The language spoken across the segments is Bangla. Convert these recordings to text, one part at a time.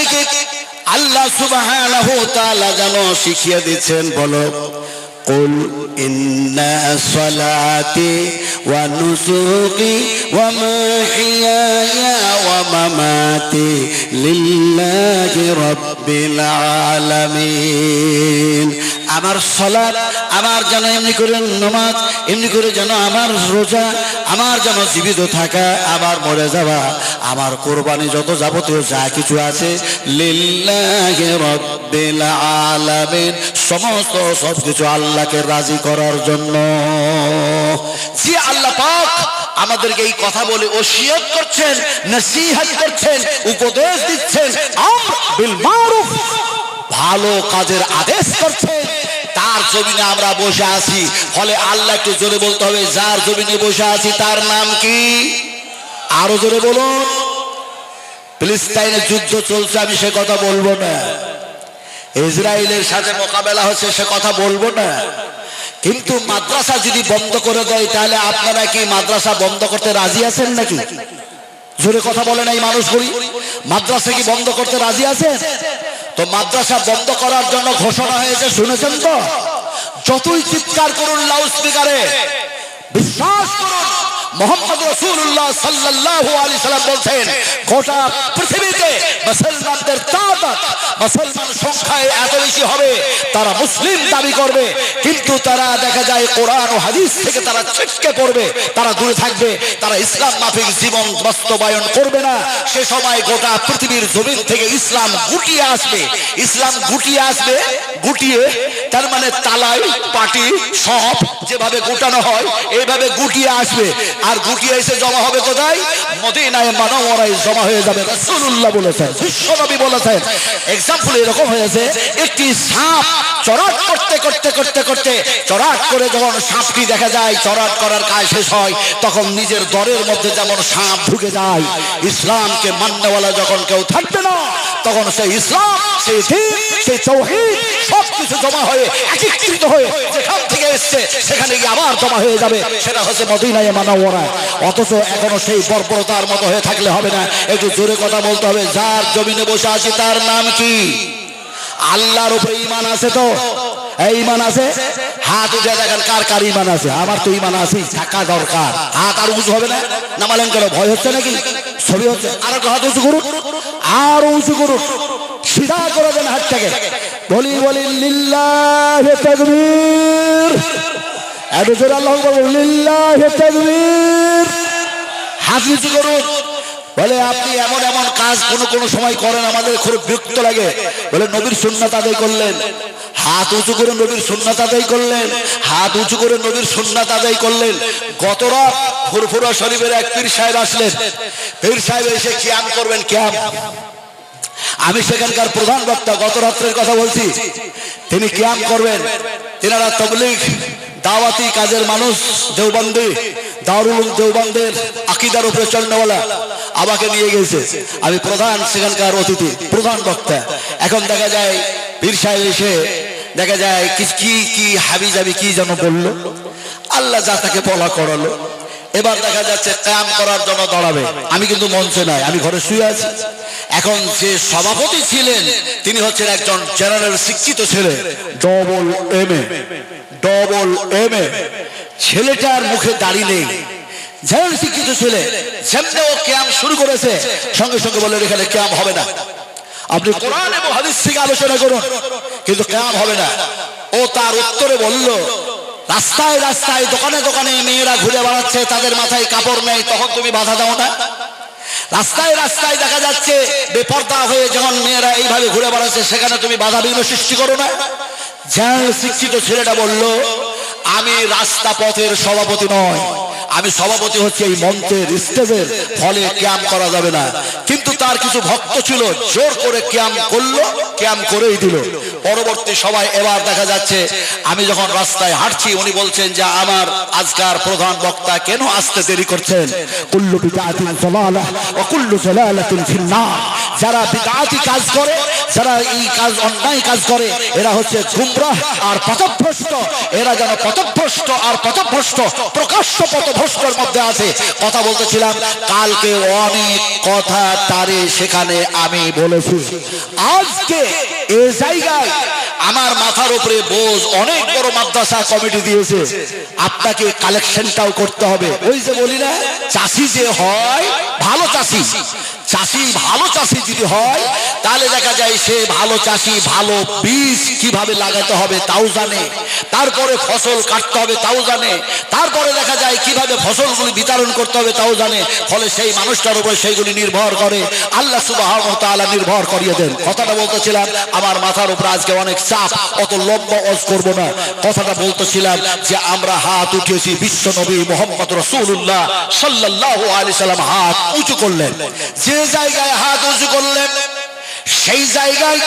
নবীকে আল্লাহ সুবহানাহু ওয়া তাআলা যেন শিখিয়ে দিচ্ছেন বলো قل إن صلاتي ونسوقي ومحياي ومماتي لله رب العالمين আমার সলাৎ, আমার যেন এমনি করে নামাজ, এমনি করে যেন আমার রোজা, আমার যেন জীবিত থাকা, আমার মরে যাওয়া, আমার কোরবানি যত যাবতীয় যা কিছু আছে আলামিন, সমস্ত সব কিছু আল্লাহকে রাজি করার জন্য। যে আল্লাহ পাক আমাদেরকে এই কথা বলে ওসিয়ত করছেন, নসিহত করছেন, উপদেশ দিচ্ছেন ভালো কাজের আদেশ করছে তার জমিনে আমরা বসে আছি। ফলে আল্লাহ একটু জোরে বলতে হবে, যার জমিনে বসে আছি, তার নাম কি? আরও জোরে বলুন। ফিলিস্তাইনে যুদ্ধ চলছে, আমি সে কথা বলব না। ইসরায়েলের সাথে মোকাবেলা হচ্ছে, সে কথা বলব না। কিন্তু মাদ্রাসা যদি বন্ধ করে দেয়, তাহলে আপনারা কি মাদ্রাসা বন্ধ করতে রাজি আছেন নাকি? জোরে কথা বলে নাই মানুষ করি মাদ্রাসা কি বন্ধ করতে রাজি আছেন তো মাদ্রাসা বন্ধ করার জন্য ঘোষণা হয়েছে, শুনেছেন তো? যতই চিৎকার করুন লাউড স্পিকারে বিশ্বাস করুন মোহাম্মদ রসুল্লাহ সাল্লাল্লাহু আলাইহি সাল্লাম বলছেন, গোটা পৃথিবীতে মুসলমানদের তাদাত মুসলমান সংখ্যায় এত বেশি হবে, তারা মুসলিম দাবি করবে, কিন্তু তারা দেখা যায় কোরআন ও হাদিস থেকে তারা ছিটকে পড়বে, তারা দূরে থাকবে, তারা ইসলাম মাফিক জীবন বাস্তবায়ন করবে না। সে সময় গোটা পৃথিবীর জমিন থেকে ইসলাম গুটিয়ে আসবে। ইসলাম গুটিয়ে আসবে গুটিয়ে, তার মানে তালাই, পাটি, সব যেভাবে গুটানো হয়, এইভাবে গুটিয়ে আসবে। আর গুটিয়ে এসে জমা হবে কোথায়? মদিনায় মানবরাই জমা হয়ে যাবে, রাসূলুল্লাহ বলেছেন, বিশ্বনবী বলেছেন। এক্সাম্পল এরকম হয়েছে, একটি সাপ চড়াট করতে করতে করতে করতে, চড়াট করে যখন সাপটি দেখা যায়, চড়াট করার কাজ শেষ হয়, তখন নিজের দরের মধ্যে যেমন সাপ ঢুকে যায়, ইসলামকে মান্যওয়ালা যখন কেউ থাকবে না, তখন সে ইসলাম সেই দিন সেই চৌহিদ সব কিছু জমা হয়ে একত্রিত হয়ে যেখান থেকে এসছে, সেখানে গিয়ে আবার জমা হয়ে যাবে। সেটা হচ্ছে মদিনায় মানবরা অথচ এখনও সেই বর্বরতার মতো হয়ে থাকলে হবে না। একটু জোরে কথা বলতে হবে। যার জমিনে বসে আছি, তার নাম কি? আল্লাহর উপরে ইমান আছে তো? ইমান আছে? হাত উঠে দেখেন, কার কার ইমান আছে? আমার তো ইমান আছে থাকা দরকার। হাত আর উঁচু হবে না? নামালেন কেন? ভয় হচ্ছে নাকি? ছবি হচ্ছে। আর হাত উঁচু করুন। আর উঁচু করুন। সিধা করে দেন হাতটাকে। বলি বলি লিল্লাহ তাকবীর। এত জোরে আল্লাহ বলুন লিল্লাহ তাকবীর। হাত নিচু করুন। বলে আপনি এমন এমন কাজ কোন কোন সময় করেন আমাদের খুব বিরক্ত লাগে। বলে নবীর সুন্নাত আদায় করলেন। হাত উঁচু করে নবীর সুন্নাত আদায় করলেন। হাত উঁচু করে নবীর সুন্নাত আদায় করলেন। গত রাত ফুরফুরা শরীফের এক পীর সাহেব আসলেন। পীর সাহেব এসে কিয়াম করবেন কিয়াম আমি সেখানকার প্রধান বক্তা গত রাত্রের কথা বলছি। তিনি কিয়াম করবেন। তিনারা তবলিগ, দাওয়াতি কাজের মানুষ, দেওবন্দি, দারুল দেওবন্দের আকিদার উপরে চলনেওয়ালা আমাকে নিয়ে গেছে। আমি প্রধান সেখানকার অতিথি, প্রধান বক্তা। এখন দেখা যায় বীর সাহেব এসে দেখা যায় কি কি কি হাবি যাবি কি যেন বলল। আল্লাহ যা তাকে বলা করালো। এবার দেখা যাচ্ছে কাম করার জন্য দাঁড়াবে। আমি কিন্তু মঞ্চে নাই আমি ঘরে শুয়ে আছি। এখন যে সভাপতি ছিলেন, তিনি হচ্ছেন একজন জেনারেল শিক্ষিত ছেলে, double M A, double M A. ছেলেটার মুখে দাড়ি নেই। জেনারেল শিক্ষিত ছেলে যেমনি ও ক্যাম্প শুরু করেছে। সঙ্গে সঙ্গে বলে এখানে ক্যাম্প হবে না। আপনি কোরআন এবং হাদিস থেকে আলোচনা করুন। কিন্তু ক্যাম্প হবে না। ও তার উত্তরে বলল রাস্তায় রাস্তায়, দোকানে দোকানে মেয়েরা ঘুরে বেড়াচ্ছে, তাদের মাথায় কাপড় নেই, তখন তুমি বাধা দাও না। রাস্তায় রাস্তায় দেখা যাচ্ছে, বেপর্দা হয়ে যখন মেয়েরা এইভাবে ঘুরে বেড়াচ্ছে, সেখানে তুমি বাধা বিঘ্ন সৃষ্টি করো না। যেন শিক্ষিত ছেলেটা বলল, আমি রাস্তা পথের সভাপতি নয় আমি সভাপতি হচ্ছে এই মঞ্চের স্টেজের, ফলে ক্যাম্প করা যাবে না। কিন্তু তার কিছু ভক্ত ছিল, জোর করে ক্যাম্প করল, ক্যাম্প করেই দিল। পরবর্তী সবাই এবার দেখা যাচ্ছে, আমি যখন রাস্তায় হাঁটছি, উনি বলছেন যে আমার আজকার প্রধান বক্তা কেন আসতে দেরি করছেন? কুল্লু বিদাতিন জালালাহ ওয়া কুল্লু জালালাতিন ফিন্নার। যারা বিদাতি কাজ করে, যারা এই কাজ, অন্যায় কাজ করে, এরা হচ্ছে গুমরাহ আর পথভ্রষ্ট। এরা যেন পথভ্রষ্ট আর পথভ্রষ্ট, প্রকাশ্য পথভ্রষ্টর মধ্যে আছে। কথা বলতেছিলাম, কালকে অনেক কথা তারে সেখানে আমি বলেছি। আজকে এ জায়গায় আমার মাথার উপরে বোঝ, অনেক বড় মাদ্রাসা কমিটি দিয়েছে। আপনাকে কালেকশনটাও করতে হবে। ওই যে বলি না, চাষি যে হয়, ভালো চাষি। চাষি ভালো চাষি যদি হয়, তাহলে দেখা যায় সে ভালো চাষি, ভালো বীজ কীভাবে লাগাতে হবে তাও জানে। তারপরে ফসল কাটতে হবে তাও জানে। তারপরে দেখা যায় কীভাবে ফসলগুলি বিতরণ করতে হবে তাও জানে। ফলে সেই মানুষটার উপর সেইগুলি নির্ভর করে। আল্লাহ সুবাহ নির্ভর করিয়ে দেন। কথাটা বলতেছিলাম, আমার মাথার উপর আজকে অনেক চাপ, অত লম্বা অজ করব না। কথাটা বলতেছিলাম যে আমরা হাত উঠিয়েছি বিশ্ব নবী মোহাম্মদ রসুল্লাহ সাল্লাহ আলি সাল্লাম হাত উঁচু করলেন। যে জায়গায় হাত উঁচু করলেন, সেই জায়গায়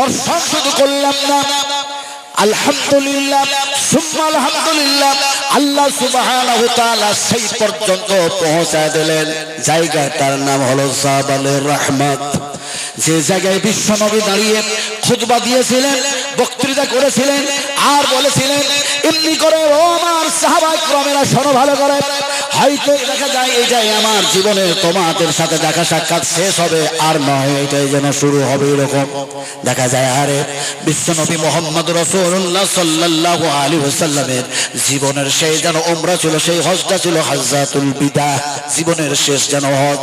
দর্শন শুধু করলাম না। আলহামদুলিল্লাহ নাম হলো যে জায়গায় বিশ্বনবী দাঁড়িয়ে খুতবা দিয়েছিলেন বক্তৃতা করেছিলেন আর বলেছিলেন, এমনি করে ও আমার সাহাবা ক্রমেরা শোনো ভালো করে। হয়তো দেখা যায় এটাই আমার জীবনে তোমাদের সাথে দেখা সাক্ষাৎ শেষ হবে, আর নয় এটাই যেন শুরু হবে এরকম। দেখা যায়, আরে বিশ্বনবী মোহাম্মদ রসুল্লাহ সাল্লাহ আলী ওসাল্লামের জীবনের সেই যেন ওমরা ছিল, সেই হজটা ছিল হাজাতুল বিদা, জীবনের শেষ যেন হজ।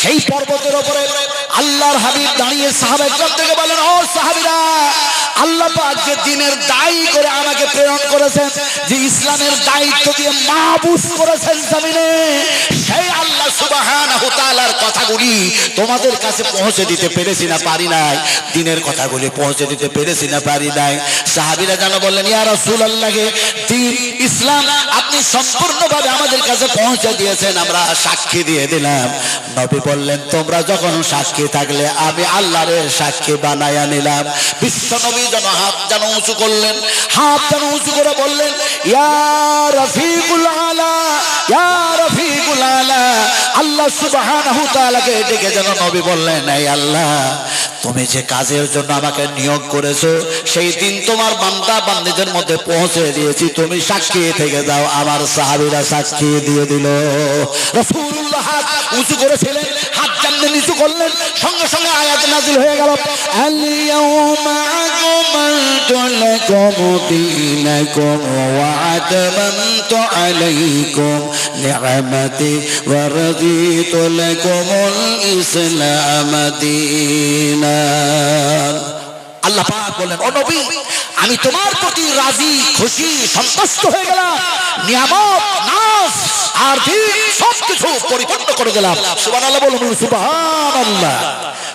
সেই পর্বতের উপরে আল্লাহর হাবিব দাঁড়িয়ে সাহাবাহাম থেকে বলেন ও সাহাবিরা আল্লাহ যে দিনের দায়ী করে আমাকে প্রেরণ করেছেন, যে ইসলামের দায়িত্ব দিয়ে মাহবুস করেছেন জমিনে, সেই আল্লাহ সুবাহান হোতালার কথাগুলি তোমাদের কাছে পৌঁছে দিতে পেরেছি না পারি নাই। দিনের কথাগুলি পৌঁছে দিতে পেরেছি না পারি নাই। সাহাবিরা যেন বললেন, ইয়া রাসূলুল্লাহকে দিন ইসলাম আপনি সম্পূর্ণভাবে আমাদের কাছে পৌঁছে দিয়েছেন, আমরা সাক্ষী দিয়ে দিলাম। নবী বললেন, তোমরা যখন সাক্ষী থাকলে আমি আল্লাহরের সাক্ষী বানায়া নিলাম। বিশ্ব নবী যেন হাত যেন উঁচু করলেন। হাত যেন উঁচু করে বললেন আল্লাহ তাআলাকে ডেকে যেন নবী বললেন, এই আল্লাহ, তুমি যে কাজের জন্য আমাকে নিয়োগ করেছ, সেই দিন তোমার বান্দা বান্দিদের মধ্যে পৌঁছে দিয়েছি। তুমি সাক্ষী থেকে দাও, আমার সাহাবীরা সাক্ষী দিয়ে দিল। হাত উঁচু করেছিলেন, হাত জানতে নিচু করলেন, সঙ্গে সঙ্গে আয়াত নাজিল হয়ে গেল ওয়া আতমামতু আলাইকুম নি'মাতি ওয়া রাদিতু লাকুমুল ইসলাম দীনান আল্লাহ পাক বলেন, ও নবী, আমি তোমার প্রতি রাজি, খুশি, সন্তুষ্ট হয়ে গেলাম, নিয়ামত নাস আর দিন সব কিছু পরিপূর্ণ করে দিলাম সুবহানাল্লাহ বলুন, সুবহানাল্লাহ।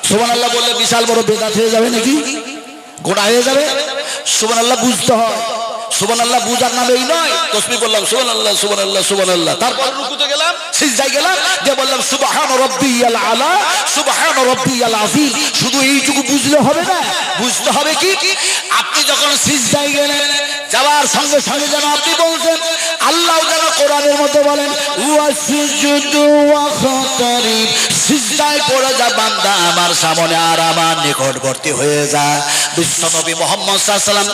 সুবহানাল্লাহ বললে বিশাল বড় বেদাত হয়ে যাবে নাকি? গোড়া হয়ে যাবে? সুবহানাল্লাহ বুঝতে হয়। সুবান আল্লাহ বুঝার নামে এই নয় তসবি বললাম সুবান আল্লাহ সুবান আল্লাহ সুবান আল্লাহ তারপর রুকুতে গেলাম। সিজদায় গেলাম যে বললাম সুবহান রাব্বিয়াল আলা সুবহান রাব্বিয়াল আযীম। শুধু এইটুকু বুঝলে হবে না বুঝতে হবে কি? আপনি যখন সিজদায় গেলেন যাওয়ার সঙ্গে সঙ্গে যেন আপনি বলছেন আল্লাহ যেন কোরআনের মধ্যে বলেন পড়ে যা বান্দা আমার সামনে আর আমার হয়ে যা।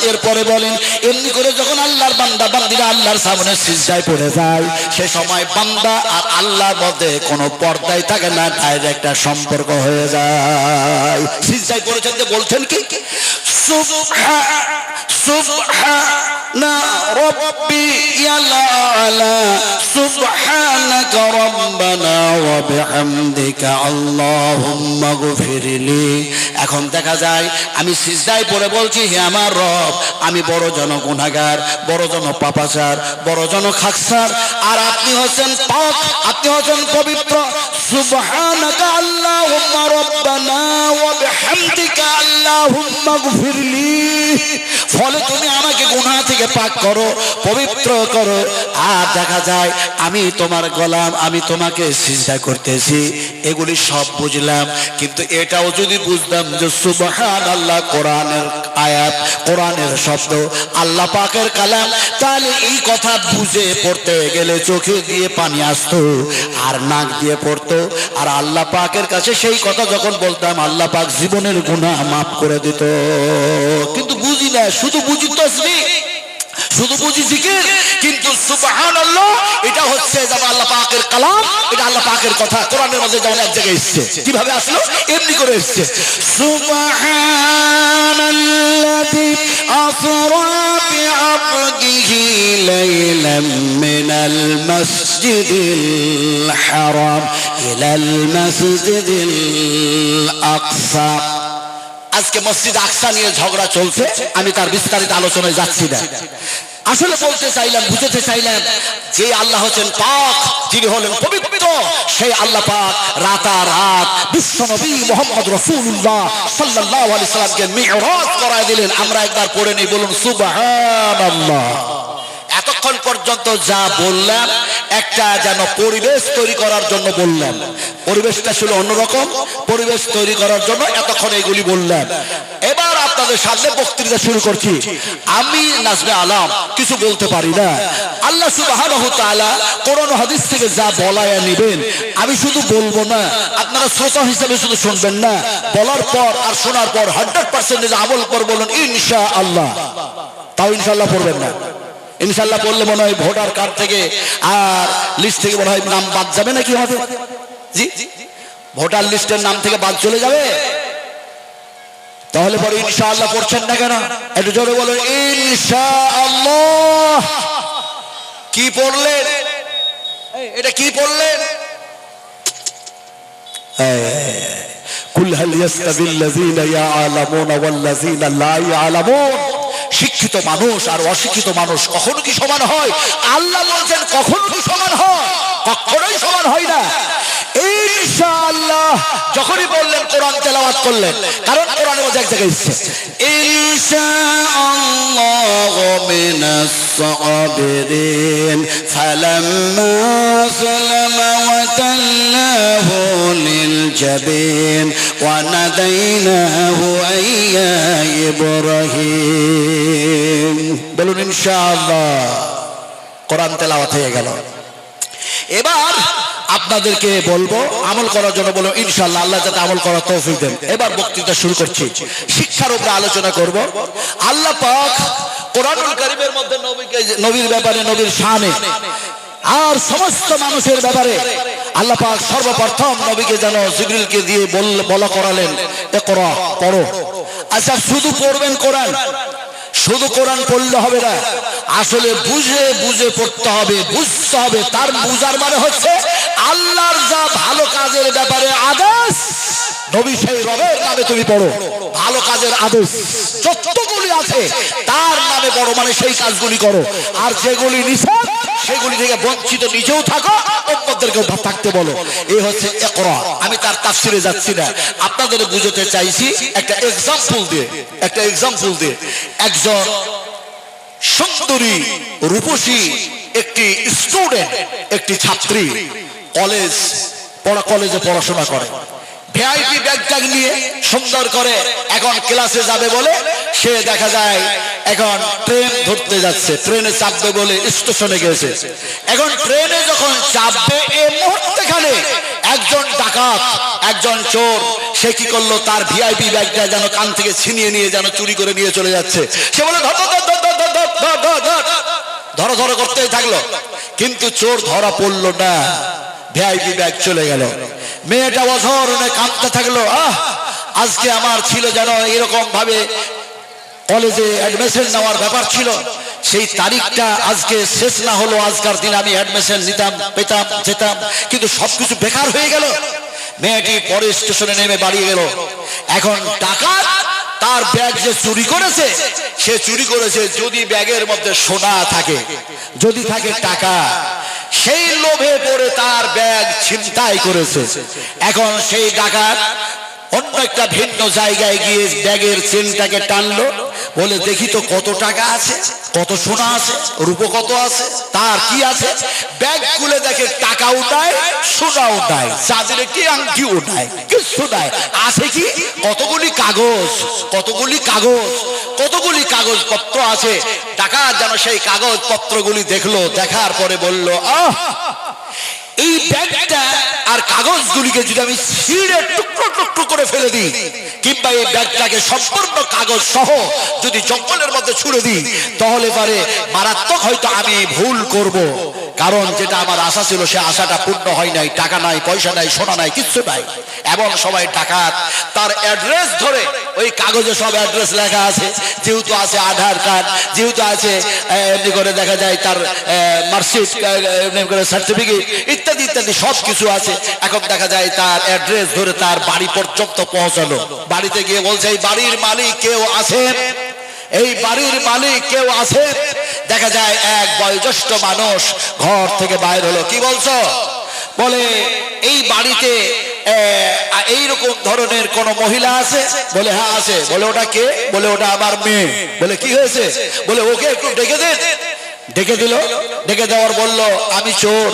এরপরে বলেন, এমনি করে যখন আল্লাহর বান্দা, বান্দিরা আল্লাহর সামনে সিজদায় পড়ে যায়, সে সময় বান্দা আর আল্লাহর মধ্যে কোনো পর্দাই থাকে না ডাইরেক্ট একটা সম্পর্ক হয়ে যায়। সিজদায় পড়েছেন যে বলছেন কি? সুবহা গফিরলি। এখন দেখা যায়, আমি সিজদায় পড়ে বলছি, হে আমার রব, আমি বড় জন গুনাহগার, বড় জন পাপাচার, বড় জন খাকসার, আর আপনি হচ্ছেন পাক আপনি হচ্ছেন পবিত্র সুবহানাকা আল্লাহুম্মা রব্বানা ওয়া বিহামদিকা আল্লাহুম্মা গফিরলি। ফলে তুমি আমাকে গুনাহ থেকে পাক করো, পবিত্র করো। আর দেখা যায়, আমি তোমার গোলাম, আমি তোমাকে সিজদা করতেছি। এগুলি সব বুঝলাম, কিন্তু এটাও যদি বুঝতাম যে সুবহান আল্লাহ কোরআনের আয়াত, কোরআনের শব্দ, আল্লাহ পাকের কালাম। তাহলে এই কথা বুঝে পড়তে গেলে চোখে দিয়ে পানি আসতো আর নাক দিয়ে পড়তো। আর আল্লাহ পাকের কাছে সেই কথা যখন বলতাম, আল্লাহ পাক জীবনের গুণা মাফ করে দিত। কিন্তু বুঝি না, শুধু বুঝি তসবিহ। শুধু বুঝি জিকির, কিন্তু সুবহানাল্লাহ, এটা হচ্ছে যেমন আল্লাহ পাকের কালাম, এটা আল্লাহ পাকের কথা। কোরআনের মধ্যে যেমন এক জায়গায় এসেছে। কীভাবে আসলো? এমনি করে এসেছে। সুবহানাল্লাযী আসরা বিআবদিহি লাইলাম মিনাল মাসজিদিল হারাম ইলাল মাসজিদিল আকসা। আজকে মসজিদ আকসা নিয়ে ঝগড়া চলছে আমি তার বিস্তারিত আলোচনায় যাচ্ছি না। আসলে বলতে চাইলাম বুঝতে চাইলাম যে আল্লাহ হচ্ছেন পাক যিনি হলেন পবিত্র সেই আল্লাহ পাক রাতারাত বিশ্ব নবী মোহাম্মদ রসুল্লাহ সাল্লাহ আলি সাল্লামকে মেয়রাজ করায় দিলেন। আমরা একবার পড়ে নিই বলুন সুবহানাল্লাহ। এতক্ষণ পর্যন্ত যা বললাম, একটা যেন পরিবেশ তৈরি করার জন্য বললাম। পরিবেশটা ছিল অন্যরকম, পরিবেশ তৈরি করার জন্য এতক্ষণ এগুলি বললাম। এবার আপনাদের সামনে বক্তৃতা শুরু করছি। আমি নাজমে আলাম, কিছু বলতে পারি না। আল্লাহ তাআলা কোরআন হাদিস থেকে যা বলায় নেবেন, আমি শুধু বলব না, আপনারা শ্রোতা হিসেবে শুধু শুনবেন না। বলার পর আর শোনার পর হান্ড্রেড পার্সেন্ট আমল কর বলুন ইনশা আল্লাহ তাও ইনশাল্লাহ পড়বেন না। ইনশাল্লাহ পড়লে মনে হয় ভোটার কার্ড থেকে আর লিস্ট থেকে মনে হয় নাম বাদ যাবে নাকি আমাদের জি ভোটার লিস্টের নাম থেকে বাদ চলে যাবে? তাহলে পরে ইনশাআল্লাহ পড়ছেন না কেন? একটু জোরে বলুন, ইনশাআল্লাহ। কি পড়লেন? এটা কি পড়লেন? কুল হাল ইয়াস্তাবিল্লাযীনা ইয়ালামুনা ওয়াল্লাযীনা লা ইয়ালামুন শিক্ষিত মানুষ আর অশিক্ষিত মানুষ কখনো কি সমান হয়? আল্লাহ বলছেন কখনো কি সমান হয়? কখনোই সমান হয় না। ইনশাআল্লাহ। যখনই বললেন কোরআন তেলাওয়াত করলেন কারণ কোরআনের মধ্যে এক জায়গায় এসেছে। ইনশাআল্লাহ মিনাস সাবিরিন ফালাম্মা সালামা ওয়া তাল্লাহু লিল জাবিন ওয়া নাদাইনাহু আইয়া ইব্রাহিম। বলুন ইনশাআল্লাহ। কোরআন তেলাওয়াত হয়ে গেল। এবার আপনাদেরকে বলব, আমল করার জন্য বলব ইনশাল্লাহ আল্লাহ যাতে আমল করার তৌফিক দেন। এবার বক্তৃতা শুরু করছি। শিক্ষার উপরে আলোচনা করব। আল্লাহ পাক কোরআনুল কারীমের মধ্যে নবীকে নবীর ব্যাপারে, নবীর শানে আর সমস্ত মানুষের ব্যাপারে আল্লাহ পাক সর্বপ্রথম নবীকে যেন জিবরিলকে দিয়ে বল- বলা করালেন এ করা পড়ো। আচ্ছা শুধু পড়বেন কোরআন? শুধু কোরআন পড়লে হবে না, আসলে বুঝে বুঝে পড়তে হবে, বুঝতে হবে। তার বুঝার মানে হচ্ছে আল্লাহর যা ভালো কাজের ব্যাপারে আদেশ, নবী সেই রবের নামে তুমি পড়ো। ভালো কাজের আদেশ যতগুলি আছে, তার নামে পড়ো মানে সেই কাজগুলি করো। আর যেগুলি নিষেধ সেগুলি থেকে বঞ্চিত নিজেও থাকো, অন্যদেরকেও থাকতে বলো। এই হচ্ছে একরা আমি তার তাফসিরে যাচ্ছি না। আপনাদের বুঝতে চাইছি একটা এক্সাম্পল দিয়ে, একটা এক্সাম্পল দিয়ে। একজন সুন্দরী, রূপসী একটি স্টুডেন্ট একটি ছাত্রী কলেজ পড়া কলেজে পড়াশোনা করে। ভিআইপি ব্যাগটাগ নিয়ে সুন্দর করে এখন ক্লাসে যাবে বলে সে দেখা যায় এখন ট্রেন ধরতে যাচ্ছে। ট্রেনে চাপবে বলে স্টেশনে গেছে। এখন ট্রেনে যখন চাপবে, এ মুহূর্তেখানে একজন ডাকাত, একজন চোর, সে কি করল? তার ভিআইপি ব্যাগটা যেন কান থেকে ছিনিয়ে নিয়ে যেন চুরি করে নিয়ে চলে যাচ্ছে। সে বলে ধরো ধরো করতেই থাকল। কিন্তু চোর ধরা পড়ল না। ভিআইপি ব্যাগ চলে গেল। মেয়েটা অধরণে কাঁদতে থাকল, আহ, আজকে আমার ছিল যেন এরকম ভাবে কলেজে অ্যাডমিশন নেওয়ার ব্যাপার ছিল। সেই তারিখটা আজকে শেষ না হলো, আজকার দিন আমি অ্যাডমিশন নিতাম, পেতাম, যেতাম, কিন্তু সবকিছু বেকার হয়ে গেল। মেয়েটি পরে স্টেশনে নেমে বাড়িয়ে গেল। এখন টাকা তার ব্যাগ যে চুরি করেছে, সে চুরি করেছে যদি ব্যাগের মধ্যে সোনা থাকে, যদি থাকে টাকা। সেই লোভে পড়ে তার ব্যাগ ছিনতাই করেছে। এখন সেই ডাকাত অন্য একটা ভিন্ন জায়গায় গিয়ে ব্যাগের চেনটাকে টানলো। বলে, দেখি তো কত টাকা আছে, কত সোনা আছে, রূপ কত আছে, তার কি আছে? ব্যাগ খুলে দেখে টাকা উঠায় সোনা উঠায় চাঁদের কি আংটি উঠায় কিছু নাই। আছে কি? কতগুলি কাগজ কতগুলি কাগজ কতগুলি কাগজ পত্র আছে। টাকা যেন সেই কাগজ পত্রগুলি দেখল, দেখার পরে বলল, আহ এই ব্যাগটা আর কাগজগুলিকে যদি আমি ছিঁড়ে টুকরো টুকরো করে ফেলে দিই, কিংবা এই ব্যাগটাকে সম্পূর্ণ কাগজ সহ যদি জঙ্গলের মধ্যে ছুড়ে দিই, তাহলে পারে মারাত্মক হয়তো আমি ভুল করব। কারণ যেটা আমার আশা ছিল, সে আশাটা পূর্ণ হয় নাই, টাকা নাই, পয়সা নাই, সোনা নাই, কিচ্ছু নাই। এমন সবাই ডাকাত তার অ্যাড্রেস ধরে ওই কাগজে সব অ্যাড্রেস লেখা আছে। যেহেতু আছে আধার কার্ড, যেহেতু আছে এমনি করে দেখা যায় তার মার্কশিট সার্টিফিকেট, ইত্যাদি। ইত্যাদি সব কিছু আছে। এখন দেখা যায় তার অ্যাড্রেস ধরে তার বাড়ি পর্যন্ত পৌঁছালো। বাড়িতে গিয়ে বলছে, এই বাড়ির মালিক কেউ আছে? এই বাড়ির মালিক কেউ আছে? দেখা যায় এক বয়োজ্যেষ্ঠ মানুষ ঘর থেকে বাইর হলো। কি বলছো? বলে, এই বাড়িতে এইরকম ধরনের কোন মহিলা আছে? বলে হ্যাঁ আছে। বলে, ওটা কে? বলে, ওটা আমার মেয়ে। বলে, কি হয়েছে? বলে, ওকে একটু ডেকে দেন ডেকে দিল। ডেকে দেওয়ার বলল, আমি চোর।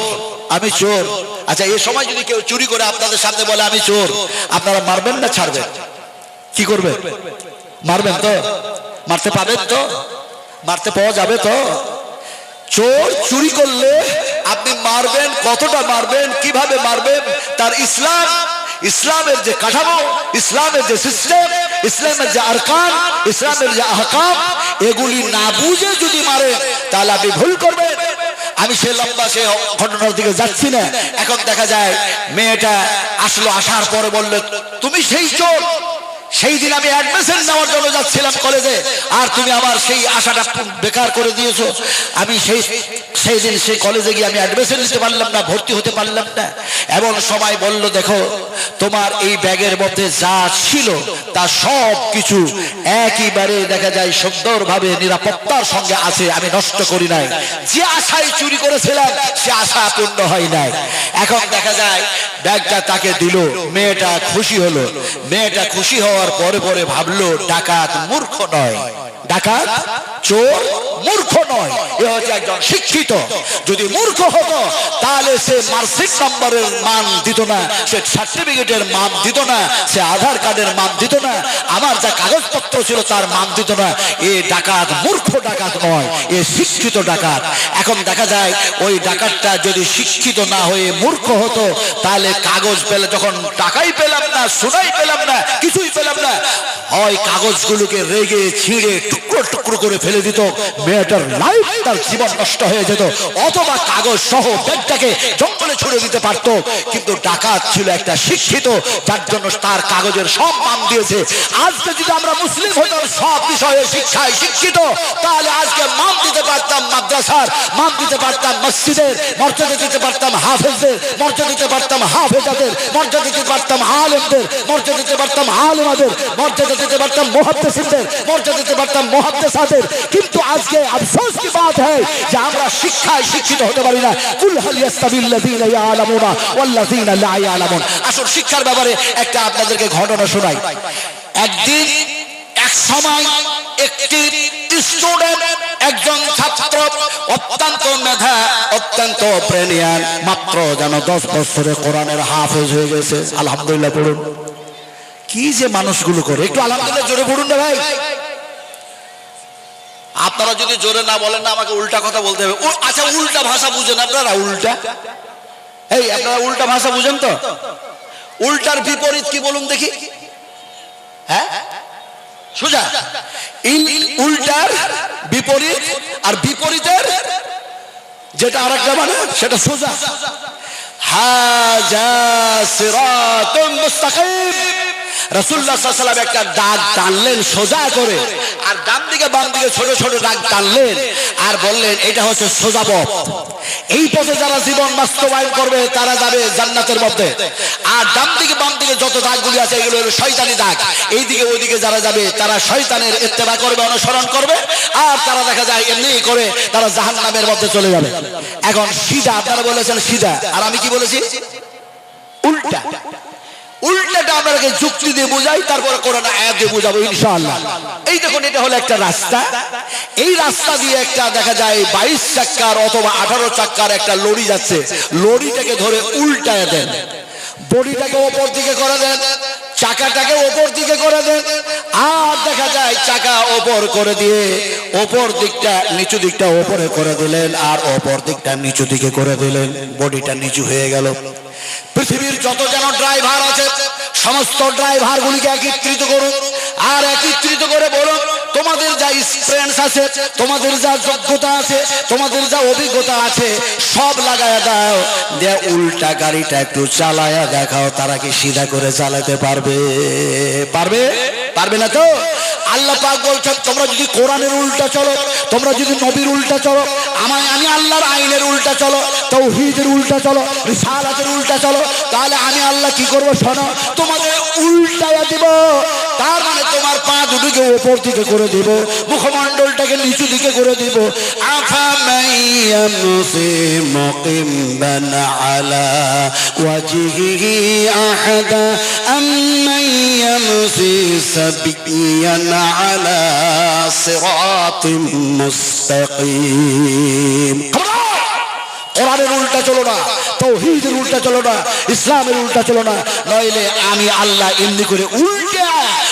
আমি চোর। আচ্ছা এই সময় যদি কেউ চুরি করে আপনাদের সামনে বলে আমি চোর আপনারা মারবেন না ছাড়বেন? কি করবে? মারবেন তো? মারতে পাবেন তো? মারতে পাওয়া যাবে তো? চোর চুরি করলে আপনি মারবেন? কতটা মারবেন? কীভাবে মারবেন? তার ইসলাম ইসলামের যে কাঠামো ইসলামের যে সিস্টেম ইসলামের যে আরকান ইসলামের যে আহকাম এগুলি না বুঝে যদি মারেন তাহলে আপনি ভুল করবেন। আমি সে লম্বা সে ঘটনার দিকে যাচ্ছি না। এখন দেখা যায়, মেয়েটা আসলো, আসার পরে বললে, তুমি সেই চোর? সেই দিন আমি অ্যাডমিশন নেওয়ার জন্য যাচ্ছিলাম কলেজে আর তুমি আমার সেই আশাটা বেকার করে দিয়েছ। আমি সেই সেই দিন সেই কলেজে গিয়ে আমি অ্যাডমিশন নিতে পারলাম না, ভর্তি হতে পারলাম না। এমন সবাই বলল, দেখো, তোমার এই ব্যাগের মধ্যে যা ছিল, তা সব কিছু একইবারে দেখা যায় সুন্দরভাবে নিরাপত্তার সঙ্গে আছে, আমি নষ্ট করি নাই। যে আশায় চুরি করেছিলাম আশা পূর্ণ হয় নাই। এখন দেখা যায়, ব্যাগটা তাকে দিল, মেয়েটা খুশি হলো। মেয়েটা খুশি হওয়ার পরে পরে ভাবলো, ডাকাত মূর্খ নয়। ডাকাত, চোর, মূর্খ নয়। এ হচ্ছে একজন শিক্ষিত। যদি মূর্খ হতো, তাহলে সে মার্কশিট নম্বরের মান দিত না, সে সার্টিফিকেটের মান দিত না, সে আধার কার্ডের মান দিত না, আমার যা কাগজপত্র ছিল তার মান দিত না। এ ডাকাত মূর্খ ডাকাত নয়, এ শিক্ষিত ডাকাত। এখন দেখা যায়, ওই ডাকাতটা যদি শিক্ষিত না হয়ে মূর্খ হতো, তাহলে কাগজ পেলে যখন টাকাই পেলাম না, সোনাই পেলাম না, কিছুই পেলাম না হয় কাগজগুলোকে রেগে, ছিঁড়ে, টুকরো টুকরো করে ফেলে দিত। মেয়েটার লাইফ তার জীবন নষ্ট হয়ে যেত। অথবা কাগজ সহ ব্যাগটাকে জঙ্গলে ছুড়ে দিতে পারতো। কিন্তু ডাকাত ছিল একটা শিক্ষিত, যার জন্য তার কাগজের সব মান দিয়েছে। আজকে যদি আমরা মুসলিম হইতাম সব বিষয়ে শিক্ষায় শিক্ষিত, তাহলে আজকে মান দিতে পারতাম মাদ্রাসার, মান দিতে পারতাম মসজিদের, মর্যাদা দিতে পারতাম হাফেজদের, মর্যাদা দিতে পারতাম হাফেজাদের, মর্যাদা দিতে পারতাম আলেমদের, মর্যাদা দিতে পারতাম আলেমাদের, মর্যাদা দিতে পারতাম মর্যাদা দিতে পারতাম কিন্তু আজকে আফসোস কি যে আমরা শিক্ষায় শিক্ষিত হতে পারি না। কুল ইয়ালামুনা লা ইয়ালামুন। শিক্ষার ব্যাপারে একটা আপনাদেরকে ঘটনা শোনাই। একদিন এক সময় একটি স্টুডেন্ট একজন ছাত্র, অত্যন্ত মেধা, অত্যন্ত মাত্র যেন দশ বছরে কোরআনের হাফেজ হয়ে গেছে। আলহামদুলিল্লাহ, পড়ুন। কি যে মানুষগুলো করে? একটু আলহামদুলিল্লাহ জোরে পড়ুন না ভাই। আপনারা যদি জোরে না বলেন না, আমাকে উল্টা কথা বলতে হবে। আচ্ছা উল্টা ভাষা বুঝেন আপনারা, উল্টা। এই, আপনারা উল্টা ভাষা বুঝেন তো? উল্টার বিপরীত কি বলুন দেখি। হ্যাঁ? সোজা। উল্টার বিপরীত আর বিপরীতের যেটা আরেকটা মানে সেটা সোজা। হাজা সিরাতুম মুস্তাকিম। আলাইহি একটা দাগ টানলেন, সোজা করে। আর ডান দিকে বাম দিকে ছোট ছোট দাগ টানলেন আর বললেন, এটা হচ্ছে সোজা পথ। এই পথে যারা জীবন বাস্তবায়ন করবে, তারা যাবে জান্নাতের মধ্যে। আর ডান দিকে বাম দিকে যত দাগগুলি আছে, এগুলো হলো শয়তানি দাগ। এই দিকে ওই দিকে যারা যাবে, তারা শয়তানের ইত্তেবা করবে, অনুসরণ করবে। আর তারা দেখা যায় এমনি করে তারা জাহান্নামের মধ্যে চলে যাবে। এখন সিধা, আপনারা বলেছেন সিধা। আর আমি কি বলেছি? উল্টা। উল্টাটা আমাকে যুক্তি দিয়ে বোঝাই, তারপরে কোরআন আয়াত দিয়ে বোঝাবো, ইনশাআল্লাহ। এই দেখুন, এটা হলো একটা রাস্তা। এই রাস্তা দিয়ে একটা দেখা যায় বাইশ চাক্কার অথবা আঠারো চাক্কার একটা লরি যাচ্ছে। লরিটাকে ধরে উল্টায় দেন। বডিটাকে ওপর দিকে করে দেন। চাকাটাকে ওপর দিকে করে দেন। আর দেখা যায় চাকা ওপর করে দিয়ে ওপর দিকটা নিচু দিকটা ওপরে করে দিলেন, আর ওপর দিকটা নিচু দিকে করে দিলেন। বডিটা নিচু হয়ে গেল। পৃথিবীর যত যেন ড্রাইভার আছে সমস্ত ড্রাইভার গুলিকে একত্রিত করুন। আর একত্রিত করে বলুন তোমাদের যা এক্সপিরিয়েন্স আছে, তোমাদের যা যোগ্যতা আছে, তোমাদের যা অভিজ্ঞতা আছে, সব লাগায়া দাও। দিয়ে উল্টা গাড়িটা একটু চালায়া দেখাও, তারা কি সিধা করে চালাতে পারবে? পারবে? পারবে না তো? আল্লাহ পাক বলছেন, তোমরা যদি কোরআনের উল্টা চলো, তোমরা যদি নবীর উল্টা চলো, আমায় আমি আল্লাহর আইনের উল্টা চলো, তৌহিদের উল্টা চলো, রিসালাতের উল্টা চলো, তাহলে আমি আল্লাহ কি করব শোনো? তোমাদের উল্টায়া দিব। তার মানে তোমার পা দুটিকে ওপর দিকে করে দিব, মুখমণ্ডলটাকে নিচু দিকে করে দিব। কোরআনের উল্টা চলো না, তৌহিদের উল্টা চলো না, ইসলামের উল্টা চলো না, নইলে আমি আল্লাহ এমনি করে উল্টা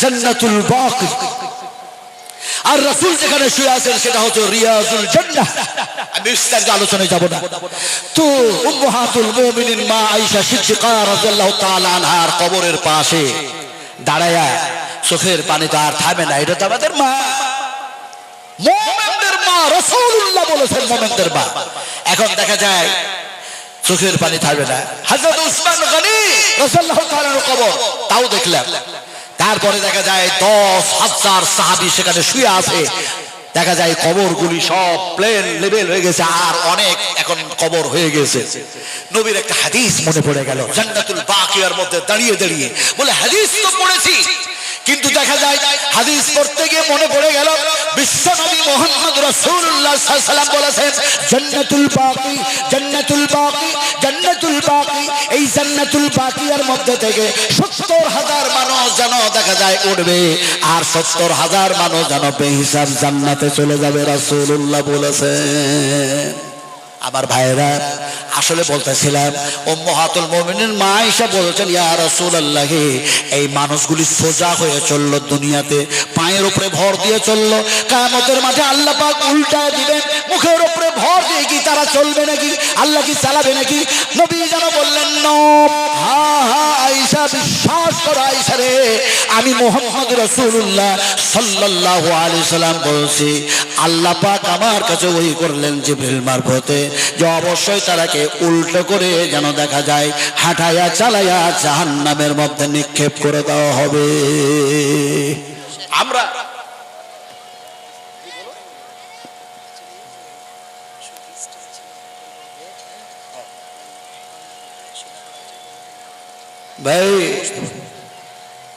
জান্নাতুল বাকি আর রাসূল যেখানে শুয়ে আছেন সেটা হচ্ছে রিয়াজুল জান্নাহ। আমি বিস্তারিত আলোচনায় যাব না। তো উম্মাহাতুল মুমিনিন মা আয়েশা সিদ্দিকা রাদিয়াল্লাহু তাআলা আনহার কবরের পাশে দাঁড়ায়া চোখের পানি তো আর থামে না, এটা তো আমাদের মা। মোমেনদের মা রাসূলুল্লাহ বলেছেন মোমেনদের মা। এখন দেখা যায় চোখের পানি থাকবে না। হযরত উসমান গনি রাদিয়াল্লাহু তাআলার কবর, তাও দেখলাম। তারপরে দেখা যায় দশ হাজার সাহাবি সেখানে শুয়ে আছে। দেখা যায় কবরগুলি সব প্লেন লেভেল হয়ে গেছে, আর অনেক এখন কবর হয়ে গেছে। নবীর একটা হাদিস মনে পড়ে গেল, জান্নাতুল বাকিয়ার মধ্যে দাঁড়িয়ে দাঁড়িয়ে। বলে, হাদিস তো পড়েছি কিন্তু দেখা যায়, হাদিস পড়তে গিয়ে মনে পড়ে গেল, বিশ্বনবী মোহাম্মদ রাসূলুল্লাহ সাল্লাল্লাহু বলেছেন, জান্নাতুল বাকি জান্নাতুল বাকি জান্নাতুল বাকি। এই জান্নাতুল বাকিয়ার মধ্যে থেকে সত্তর হাজার মানুষ যেন দেখা যায় উঠবে, আর সত্তর হাজার মানুষ যেন বেহিসাব জান্নাতে চলে যাবে, রাসূলুল্লাহ বলেছেন। আমার ভাইরা আসলে বলতেছিলাম ও মহাতুল মমিনের মা এসে বলেছেন, ইয়া রাসূলুল্লাহ, এই মানুষগুলি সোজা হয়ে চলল দুনিয়াতে, পায়ের উপরে ভর দিয়ে চলল। কামতের মাঠে আল্লাহ পাক উল্টায় দিবেন, মুখের উপরে ভর দিয়ে কি তারা চলবে নাকি? আল্লাহ কি চালাবে নাকি? নবী যেন বললেন, ন। বিশ্বাস করাইছে রে। আমি মোহাম্মদ রসুল্লাহ সাল্লাহ আলি সাল্লাম বলছি, আল্লাহ পাক আমার কাছে ওই করলেন জিবরিল মারফতে, যে অবশ্যই তারাকে উল্টো করে যেন দেখা যায় হাঁটাইয়া চালাইয়া জাহান্নামের মধ্যে নিক্ষেপ করে দেওয়া হবে। আমরা ভাই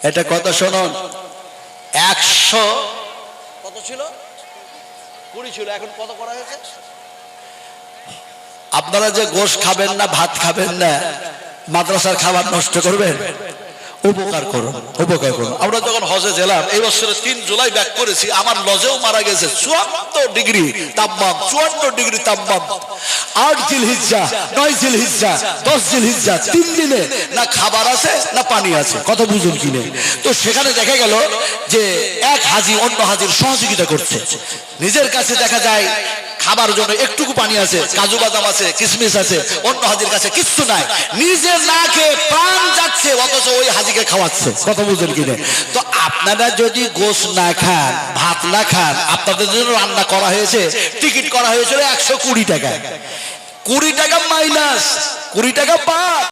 এটা কথা শুনুন। একশো কত ছিল? কুড়ি ছিল এখন কত করা হয়েছে? আপনারা যে গোশ খাবেন না ভাত খাবেন না মাদ্রাসার খাবার নষ্ট করবেন। উপকার করুন উপকার করুন আমরা যখন হজে গেলাম, এই বছরে তিন জুলাই ব্যাক করেছি, আমার লজেও মারা গেছে চুয়ান্ন ডিগ্রি তাপমান, চুয়ান্ন ডিগ্রি তাপমান। আট জিল হিজ্জা নয় জিল হিজ্জা দশ জিল হিজ্জা তিন দিনে না খাবার আছে, না পানি আছে কত বুঝুন কিনে তো সেখানে দেখা গেল যে এক হাজি অন্য হাজির সহযোগিতা করছে। নিজের কাছে দেখা যায় খাবার জন্য একটুকু পানি আছে, কাজু বাদাম আছে, কিসমিস আছে, অন্য হাজির কাছে কিচ্ছু নাই। নিজে না খেয়ে প্রাণ যাচ্ছে, অথচ ওই হাজিকে খাওয়াচ্ছে। কথা বুঝলেন কিনে? তো আপনারা যদি গোস না খান, ভাত না খান, আপনাদের জন্য রান্না করা হয়েছে, টিকিট করা হয়েছিল একশো কুড়ি টাকা কুড়ি টাকা মাইনাস, কুড়ি টাকা বাদ